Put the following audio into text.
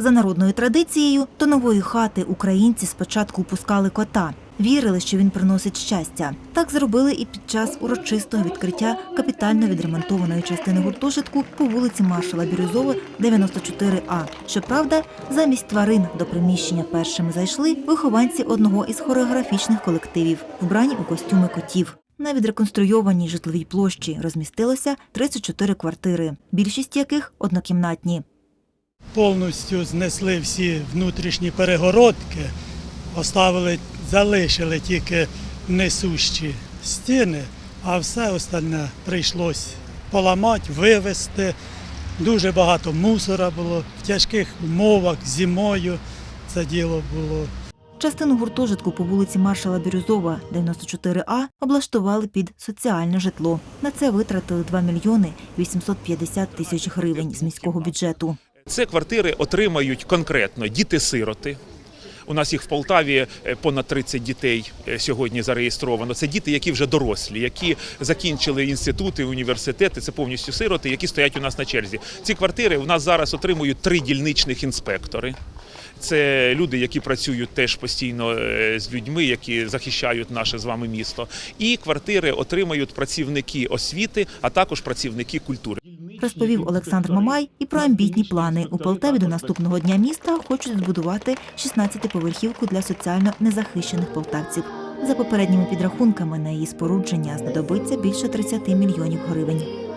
За народною традицією, до нової хати українці спочатку пускали кота. Вірили, що він приносить щастя. Так зробили і під час урочистого відкриття капітально відремонтованої частини гуртожитку по вулиці Маршала Бірюзова, 94А. Щоправда, замість тварин до приміщення першими зайшли вихованці одного із хореографічних колективів, вбрані у костюми котів. На відреконструйованій житловій площі розмістилося 34 квартири, більшість яких однокімнатні. Повністю знесли всі внутрішні перегородки, оставили, залишили тільки несущі стіни, а все остальне прийшлось поламати, вивезти. Дуже багато мусора було в тяжких умовах зимою це діло було. Частину гуртожитку по вулиці Маршала Бірюзова, 94А, облаштували під соціальне житло. На це витратили 2 мільйони 850 тисяч гривень з міського бюджету. Це квартири отримають конкретно діти-сироти. У нас їх в Полтаві е, понад 30 дітей е, сьогодні зареєстровано. Це діти, які вже дорослі, які закінчили інститути, університети. Це повністю сироти, які стоять у нас на черзі. Ці квартири у нас зараз отримують три дільничних інспектори. Це люди, які працюють теж постійно е, з людьми, які захищають наше з вами місто. І квартири отримають працівники освіти, а також працівники культури. Розповів Олександр Мамай і про амбітні плани. У Полтаві до наступного дня міста хочуть збудувати 16-поверхівку для соціально незахищених полтавців. За попередніми підрахунками на її спорудження знадобиться більше 30 мільйонів гривень.